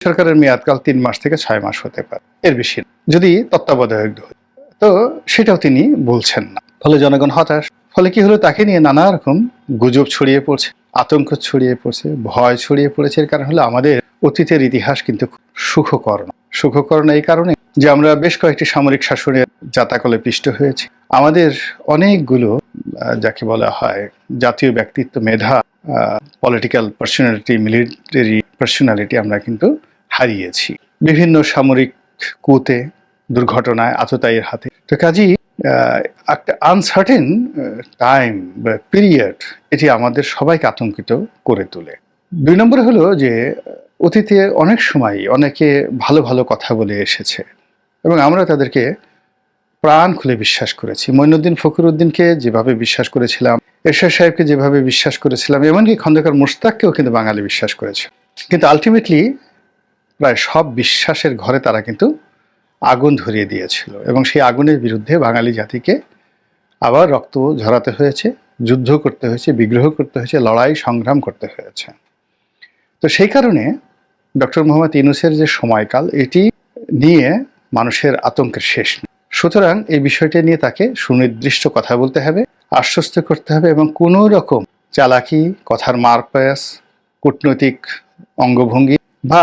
সরকারের মেয়াদকাল তিন মাস থেকে ছয় মাস হতে পারে। এর বেশি যদি তত্ত্বাবধায়ক তো সেটাও তিনি বলছেন না। ফলে জনগণ হতাশ। ফলে কি হলো তাকে নিয়ে নানা রকম গুজব ছড়িয়ে পড়ছে, আতঙ্ক ছড়িয়ে পড়ছে, ভয় ছড়িয়ে পড়েছে। এর কারণ হলো আমাদের অতীতের ইতিহাস কিন্তু সুখকর না। সুখকর না এই কারণে যে আমরা বেশ কয়েকটি সামরিক শাসনের জাতাকলে পিষ্ট হয়েছি। আমাদের অনেকগুলো যাকে বলা হয় জাতীয় ব্যক্তিত্ব মেধা পলিটিক্যাল পার্সোনালিটি মিলিটারি পার্সোনালিটি আমরা কিন্তু হারিয়েছি। বিভিন্ন সামরিক কুতে দুর্ঘটনায় আততায়ীর হাতে। তো আহ, একটা আনসার্টেন টাইম বা পিরিয়ড এটি আমাদের সবাইকে আতঙ্কিত করে তোলে। দুই নম্বরে হলো যে অতীতে অনেক সময় অনেকে ভালো ভালো কথা বলে এসেছে এবং আমরা তাদেরকে প্রাণ খুলে বিশ্বাস করেছি। মঈনুদ্দিন ফখরুদ্দিনকে যেভাবে বিশ্বাস করেছিলাম এরশাদ সাহেবকে যেভাবে বিশ্বাস করেছিলাম এমনকি খন্দকার মুশতাককেও কিন্তু বাঙালি বিশ্বাস করেছে। কিন্তু আলটিমেটলি প্রায় সব বিশ্বাসের ঘরে তারা কিন্তু আগুন ধরিয়ে দিয়েছিল এবং সেই আগুনের বিরুদ্ধে বাঙালি জাতিকে আবার রক্ত ঝরাতে হয়েছে, যুদ্ধ করতে হয়েছে, বিগ্রহ করতে হয়েছে, লড়াই, সংগ্রাম করতে হয়েছে। তো সেই কারণে ডক্টর মোহাম্মদ ইনুসের যে সময়কাল, এটি নিয়ে মানুষের আতঙ্কের শেষ নেই। সুতরাং এই বিষয়টা নিয়ে তাকে সুনির্দিষ্ট কথা বলতে হবে, আশ্বস্ত করতে হবে এবং কোনো রকম চালাকি, কথার মারপ্যাস কূটনৈতিক অঙ্গভঙ্গি বা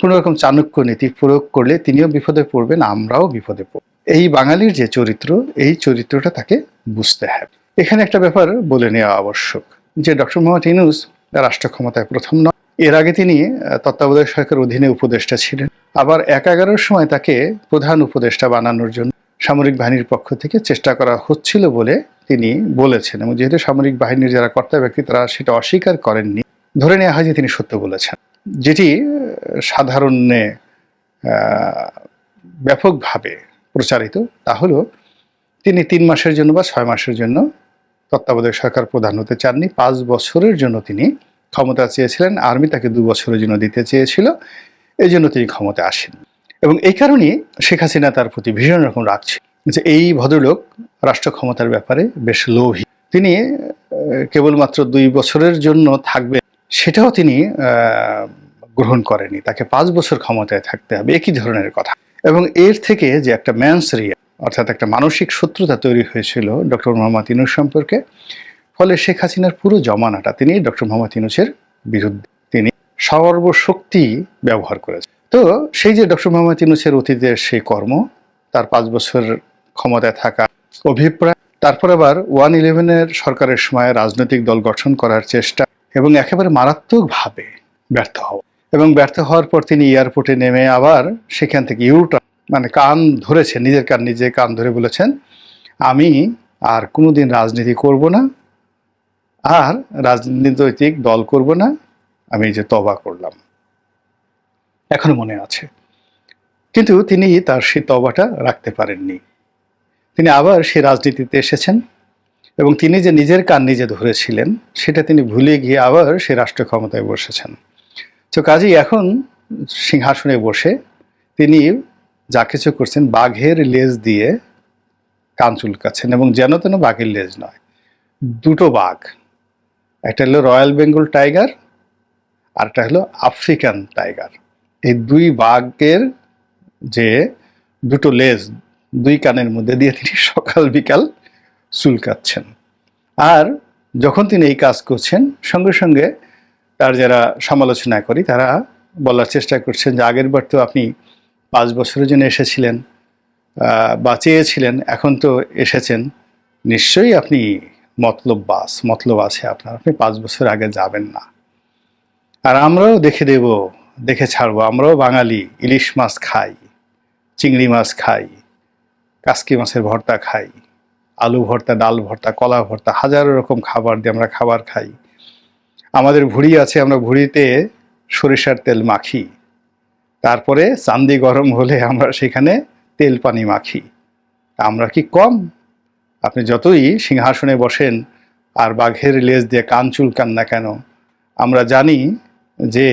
কোনো রকম চাণক্য নীতি প্রয়োগ করলে তিনিও বিপদে পড়বেন, আমরাও বিপদে পড়ব। এই বাঙালির যে চরিত্র, এই চরিত্রটা তাকে বুঝতে হবে। এখানে একটা ব্যাপার বলে নেওয়া আবশ্যক, যে ডক্টর মোহাম্মদ ইনুস রাষ্ট্র ক্ষমতায় প্রথম নয় এর আগে তিনি তত্ত্বাবধায়ক সরকারের অধীনে উপদেষ্টা ছিলেন। আবার এক এগারোর সময় তাকে প্রধান উপদেষ্টা বানানোর জন্য সামরিক বাহিনীর পক্ষ থেকে চেষ্টা করা হচ্ছিল বলে তিনি বলেছেন। এবং যেহেতু সামরিক বাহিনীর যারা কর্তা ব্যক্তি, তারা সেটা অস্বীকার করেননি। ধরে নেওয়া হয় যে তিনি সত্য বলেছেন। যেটি সাধারণে ব্যাপকভাবে প্রচারিত, তা হলো তিনি তিন মাসের জন্য বা ছয় মাসের জন্য তত্ত্বাবধায়ক সরকার প্রধান হতে চাননি। পাঁচ বছরের জন্য তিনি ক্ষমতা চেয়েছিলেন। আর্মি তাকে দু বছরের জন্য দিতে চেয়েছিল। এই জন্য তিনি ক্ষমতা আসেন। এবং এই কারণেই শেখ হাসিনা তার প্রতি ভীষণ রকম রাখছে যে এই ভদ্রলোক রাষ্ট্র ক্ষমতার ব্যাপারে বেশ লোভী। তিনি কেবলমাত্র দুই বছরের জন্য থাকবেন সেটাও তিনি গ্রহণ করেনি তাকে পাঁচ বছর ক্ষমতায় থাকতে হবে, একই ধরনের কথা। এবং এর থেকে যে একটা ম্যান্স রিয়া অর্থাৎ একটা মানসিক শত্রুতা তৈরি হয়েছিল ডক্টর মোহাম্মদ ইনুস সম্পর্কে, ফলে শেখ হাসিনার পুরো জমানাটা তিনি ডক্টর মোহাম্মদ ইনুসের বিরুদ্ধে তিনি সর্বশক্তি ব্যবহার করেছেন। তো সেই যে ডক্টর মোহাম্মদ ইনুসের অতীতের সেই কর্ম, তার পাঁচ বছর ক্ষমতায় থাকা অভিপ্রায়, তারপর আবার ওয়ান ইলেভেনের সরকারের সময় রাজনৈতিক দল গঠন করার চেষ্টা এবং একেবারে মারাত্মকভাবে ব্যর্থ হওয়া। এবং ব্যর্থ হওয়ার পর তিনি এয়ারপোর্টে নেমে আবার সেখান থেকে ইউটার্ন মানে কান ধরেছেন, নিজের কান নিজে কান ধরে বলেছেন, আমি আর কোনোদিন রাজনীতি করব না, আর রাজনৈতিক দল করব না, আমি যে তবা করলাম। এখনও মনে আছে। কিন্তু তিনি তার সেই তবাটা রাখতে পারেননি। তিনি আবার সেই রাজনীতিতে এসেছেন। এবং তিনি যে নিজের কান নিজে ধরেছিলেন, সেটা তিনি ভুলে গিয়ে আবার সে রাষ্ট্র ক্ষমতায় বসেছেন। তো কাজেই এখন সিংহাসনে বসে তিনি যা কিছু করছেন, বাঘের লেজ দিয়ে কান চুলকাচ্ছেন এবং যেন তেন বাঘের লেজ নয়, দুটো বাঘ। একটা হলো রয়্যাল বেঙ্গল টাইগার আরটা হলো আফ্রিকান টাইগার। এই দুই বাঘের যে দুটো লেজ দুই কানের মধ্যে দিয়ে তিনি সকাল বিকাল চুলকাচ্ছেন। আর যখন তিনি এই কাজ করছেন, সঙ্গে সঙ্গে তার যারা সমালোচনা করি, তারা বলার চেষ্টা করছেন যে আগের বার তো আপনি পাঁচ বছরের জন্য এসেছিলেন বা চেয়েছিলেন, এখন তো এসেছেন। নিশ্চয়ই আপনি মতলব বাস, মতলব আছে আপনার। আপনি পাঁচ বছর আগে যাবেন না। আর আমরাও দেখে দেব, দেখে ছাড়বো। আমরাও বাঙালি, ইলিশ মাছ খাই, চিংড়ি মাছ খাই, কাসকি মাছের ভর্তা খাই। আলু ভর্তা, ডাল ভর্তা, কলা ভর্তা, হাজারো রকম খাবার দিয়ে আমরা খাবার খাই। আমাদের ভুড়ি আছে, আমরা ভুড়িতে সরিষার তেল মাখি। তারপরে চান্দি গরম হলে আমরা সেখানে তেল পানি মাখি। আমরা কি কম? আপনি যতই সিংহাসনে বসেন আর বাঘের লেজ দিয়ে কান চুলকান না কেন, আমরা জানি যে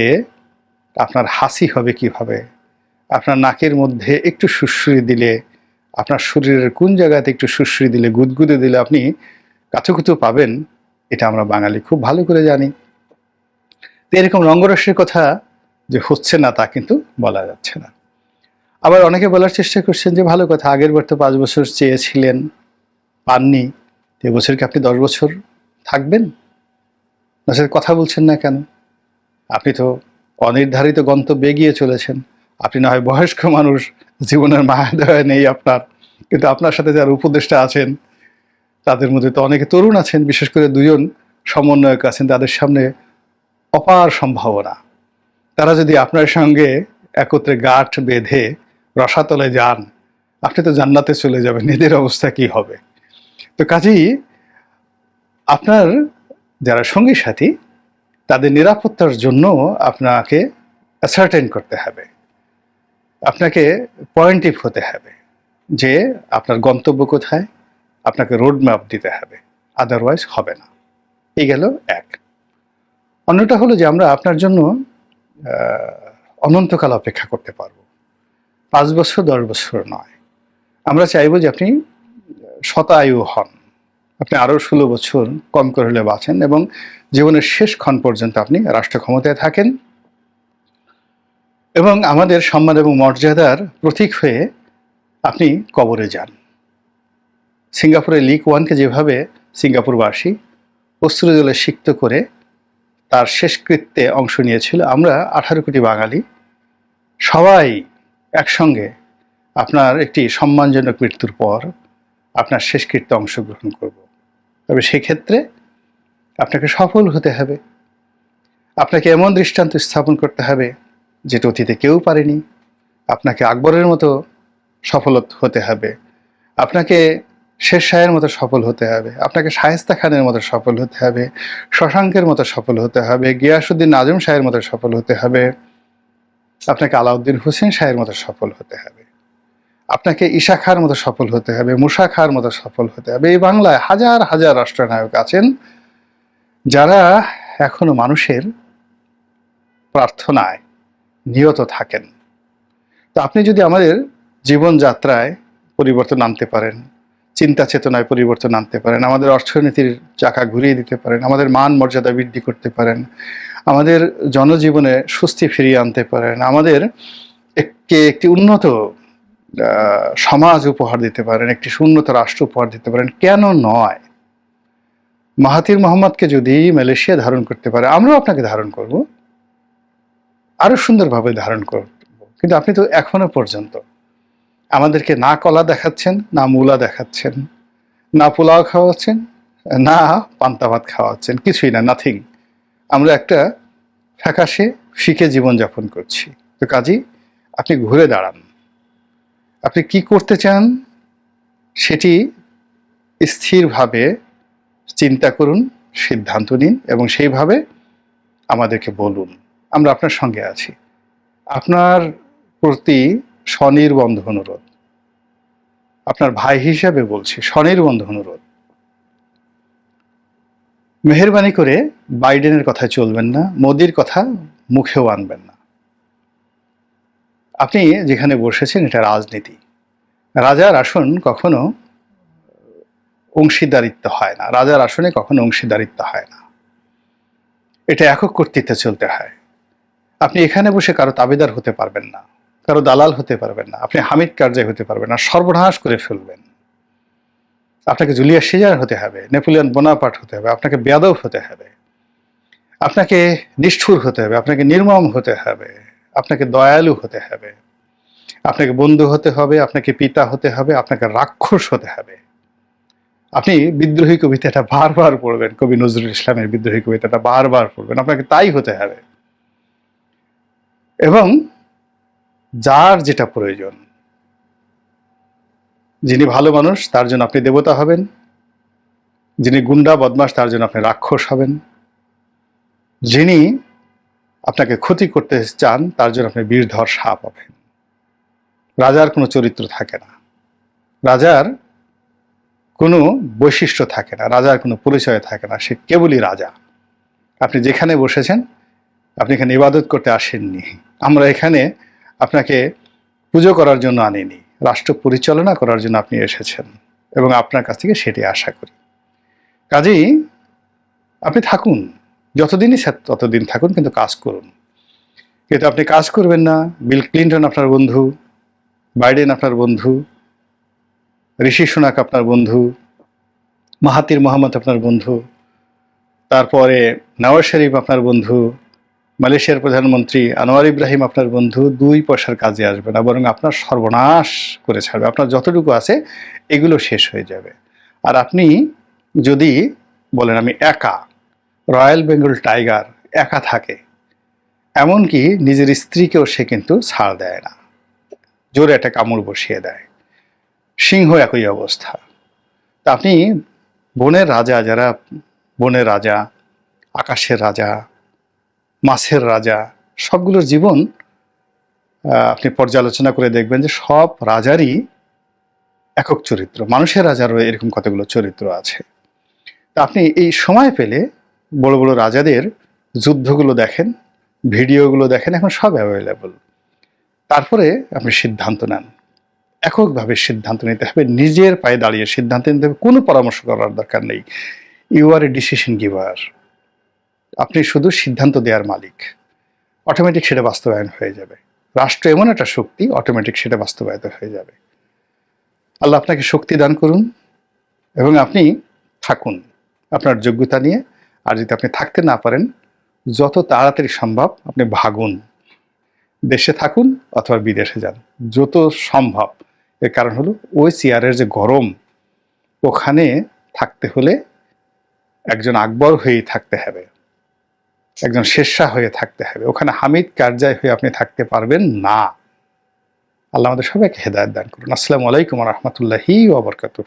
আপনার হাসি হবে কীভাবে। আপনার নাকের মধ্যে একটু সুশ্রী দিলে আপনার শরীরের কোন জায়গাতে একটু সুশ্রী দিলে, গুদগুদে দিলে আপনি কাছুকুতু পাবেন, এটা আমরা বাঙালি খুব ভালো করে জানি। তো এরকম রঙ্গরসের কথা যে হচ্ছে না তা কিন্তু বলা যাচ্ছে না। আবার অনেকে বলার চেষ্টা করছেন যে ভালো কথা, আগের বার তো পাঁচ বছর চেয়েছিলেন, পাননি, তো এবছর কি আপনি দশ বছর থাকবেন? না কথা বলছেন না কেন? আপনি তো অনির্ধারিত গন্তব্যে এগিয়ে চলেছেন। আপনি না হয় বয়স্ক মানুষ, জীবনের মায়া নেই আপনার। কিন্তু আপনার সাথে যারা উপদেষ্টা আছেন, তাদের মধ্যে তো অনেকে তরুণ আছেন, বিশেষ করে দুজন সমন্বয়ক আছেন, তাদের সামনে অপার সম্ভাবনা। তারা যদি আপনার সঙ্গে একত্রে গাঁট বেঁধে রসাতলে যান, আপনি তো জান্নাতে চলে যাবেন নিজের অবস্থা কি হবে? তো কাজেই আপনার যারা সঙ্গী সাথী, তাদের নিরাপত্তার জন্য আপনাকে অ্যাসার্টেন করতে হবে। আপনাকে পয়েন্টিভ হতে হবে যে আপনার গন্তব্য কোথায়, আপনাকে রোড ম্যাপ দিতে হবে আদারওয়াইজ হবে না। এই গেল এক। অন্যটা হলো যে আমরা আপনার জন্য অনন্তকাল অপেক্ষা করতে পারব। পাঁচ বছর, দশ বছর নয়। আমরা চাইব যে আপনি, শতায়ু হন। আপনি আরও ষোলো বছর কম করে হলে বাঁচেন এবং জীবনের শেষ ক্ষণ পর্যন্ত আপনি রাষ্ট্র ক্ষমতায় থাকেন। এবং আমাদের সম্মান এবং মর্যাদার প্রতীক হয়ে আপনি কবরে যান। সিঙ্গাপুরের লিক ওয়ানকে যেভাবে সিঙ্গাপুরবাসী অস্ত্র জলে সিক্ত করে তার শেষকৃত্যে অংশ নিয়েছিল, আমরা আঠারো কোটি বাঙালি সবাই একসঙ্গে আপনার একটি সম্মানজনক মৃত্যুর পর আপনার শেষকৃত্যে অংশগ্রহণ করব। তবে সেক্ষেত্রে আপনাকে সফল হতে হবে। আপনাকে এমন দৃষ্টান্ত স্থাপন করতে হবে যেটা অতীতে কেউ পারেনি। আপনাকে আকবরের মতো সফল হতে হবে। আপনাকে শের শাহের মতো সফল হতে হবে। আপনাকে শায়েস্তা খানের মতো সফল হতে হবে। শশাঙ্কের মতো সফল হতে হবে। গিয়াসুদ্দিন আজম শাহের মতো সফল হতে হবে। আপনাকে আলাউদ্দিন হোসেন শাহের মতো সফল হতে হবে। আপনাকে ঈশা খার মতো সফল হতে হবে। মুসা খার মতো সফল হতে হবে। এই বাংলায় হাজার হাজার রাষ্ট্রনায়ক আছেন। যারা এখনও মানুষের প্রার্থনায় নিয়ত থাকেন। তো আপনি যদি আমাদের জীবনযাত্রায় পরিবর্তন আনতে পারেন, চিন্তা চেতনায় পরিবর্তন আনতে পারেন, আমাদের অর্থনীতির চাকা ঘুরিয়ে দিতে পারেন, আমাদের মান মর্যাদা বৃদ্ধি করতে পারেন, আমাদের জনজীবনে স্বস্তি ফিরিয়ে আনতে পারেন, আমাদের একটি একটি উন্নত সমাজ উপহার দিতে পারেন, একটি উন্নত রাষ্ট্র উপহার দিতে পারেন, কেন নয়? মাহাতির মোহাম্মদকে যদি মালয়েশিয়া ধারণ করতে পারে, আমরাও আপনাকে ধারণ করব। আরও সুন্দরভাবে ধারণ করব। কিন্তু আপনি তো এখনও পর্যন্ত আমাদেরকে না কলা দেখাচ্ছেন, না মূলা দেখাচ্ছেন, না পোলাও খাওয়াচ্ছেন, না পান্তা ভাত খাওয়াচ্ছেন, কিছুই না নাথিং আমরা একটা ফ্যাকাশে শিখে জীবনযাপন করছি। তো কাজী, আপনি ঘুরে দাঁড়ান। আপনি কি করতে চান সেটি স্থিরভাবে চিন্তা করুন, সিদ্ধান্ত নিন এবং সেইভাবে আমাদেরকে বলুন। আমরা আপনার সঙ্গে আছি। আপনার প্রতি স্বনির্বন্ধ অনুরোধ। আপনার ভাই হিসাবে বলছি, স্বনির্বন্ধ অনুরোধ। মেহরবানি করে বাইডেনের কথায় চলবেন না, মোদির কথা মুখেও আনবেন না। আপনি যেখানে বসেছেন, এটা রাজনীতি। রাজার আসন কখনো অংশীদারিত্ব হয় না। রাজার আসনে কখনো অংশীদারিত্ব হয় না। এটা একক কর্তৃত্বে চলতে হয়। আপনি এখানে বসে কারও তাবেদার হতে পারবেন না, কারও দালাল হতে পারবেন না, আপনি হামিদ কার্যায় হতে পারবেন না, সর্বনাশ করে ফেলবেন। আপনাকে জুলিয়াস সিজার হতে হবে, নেপোলিয়ন বোনাপাট হতে হবে, আপনাকে বেয়াদব হতে হবে, আপনাকে নিষ্ঠুর হতে হবে, আপনাকে নির্মম হতে হবে, আপনাকে দয়ালু হতে হবে, আপনাকে বন্ধু হতে হবে, আপনাকে পিতা হতে হবে, আপনাকে রাক্ষস হতে হবে। আপনি বিদ্রোহী কবিতাটা বারবার পড়বেন, কবি নজরুল ইসলামের বিদ্রোহী কবিতাটা বারবার পড়বেন, আপনাকে তাই হতে হবে। এবং যার যেটা প্রয়োজন, যিনি ভালো মানুষ, তার জন্য আপনি দেবতা হবেন। যিনি গুন্ডা বদমাস তার জন্য আপনি রাক্ষস হবেন। যিনি আপনাকে ক্ষতি করতে চান, তার জন্য আপনি বীরধর সাপ হবেন। রাজার কোনো চরিত্র থাকে না। রাজার কোনো বৈশিষ্ট্য থাকে না। রাজার কোনো পরিচয় থাকে না। সে কেবলই রাজা। আপনি যেখানে বসেছেন আপনি এখানে ইবাদত করতে আসেননি। আমরা এখানে আপনাকে পুজো করার জন্য আনিনি, রাষ্ট্র পরিচালনা করার জন্য আপনি এসেছেন এবং আপনার কাছ থেকে সেটি আশা করি। কাজেই আপনি থাকুন, যতদিনই ততদিন থাকুন, কিন্তু কাজ করুন। কিন্তু আপনি কাজ করবেন না, বিল ক্লিন্টন আপনার বন্ধু, বাইডেন আপনার বন্ধু, ঋষি সোনাক আপনার বন্ধু মাহাতির মোহাম্মদ আপনার বন্ধু, তারপরে নওয়াজ শরীফ আপনার বন্ধু মালয়েশিয়ার প্রধানমন্ত্রী আনোয়ার ইব্রাহিম আপনার বন্ধু দুই পয়সার কাজে আসবে না, বরং আপনার সর্বনাশ করে ছাড়বে। আপনার যতটুকু আছে, এগুলো শেষ হয়ে যাবে। আর আপনি যদি বলেন, আমি একা, রয়্যাল বেঙ্গল টাইগার, একা থাকে, এমনকি নিজের স্ত্রীকেও সে কিন্তু ছাড় দেয় না। জোরে একটা কামড় বসিয়ে দেয়। সিংহ একই অবস্থা। তা আপনি বনের রাজা, যারা বনের রাজা, আকাশের রাজা মাছের রাজা, সবগুলোর জীবন আপনি পর্যালোচনা করে দেখবেন যে সব রাজারই একক চরিত্র। মানুষের রাজারও এরকম কতগুলো চরিত্র আছে। তা আপনি এই সময় পেলে বড় বড় রাজাদের যুদ্ধগুলো দেখেন, ভিডিওগুলো দেখেন, এখন সব অ্যাভেলেবল তারপরে আপনি সিদ্ধান্ত নেন। এককভাবে সিদ্ধান্ত নিতে হবে, নিজের পায়ে দাঁড়িয়ে সিদ্ধান্ত নিতে হবে, কোনো পরামর্শ করার দরকার নেই। You are a decision giver আপনি শুধু সিদ্ধান্ত দেওয়ার মালিক। অটোমেটিক সেটা বাস্তবায়ন হয়ে যাবে। রাষ্ট্র এমন একটা শক্তি অটোমেটিক সেটা বাস্তবায়িত হয়ে যাবে। আল্লাহ আপনাকে শক্তি দান করুন এবং আপনি থাকুন আপনার যোগ্যতা নিয়ে। আর যদি আপনি থাকতে না পারেন, যত তাড়াতাড়ি সম্ভব আপনি ভাগুন। দেশে থাকুন অথবা বিদেশে যান, যত সম্ভব। এর কারণ হলো ওই চেয়ারের যে গরম, ওখানে থাকতে হলে একজন আকবর হয়েই থাকতে হবে। একজন শেষা হয়ে থাকতে হবে। ওখানে হামিদ কারজাই হয়ে আপনি থাকতে পারবেন না। আল্লাহ আমাদের সবাইকে হেদায়ত দান করুন। আসসালামু আলাইকুম রহমতুল্লাহি ওবরকাতুহ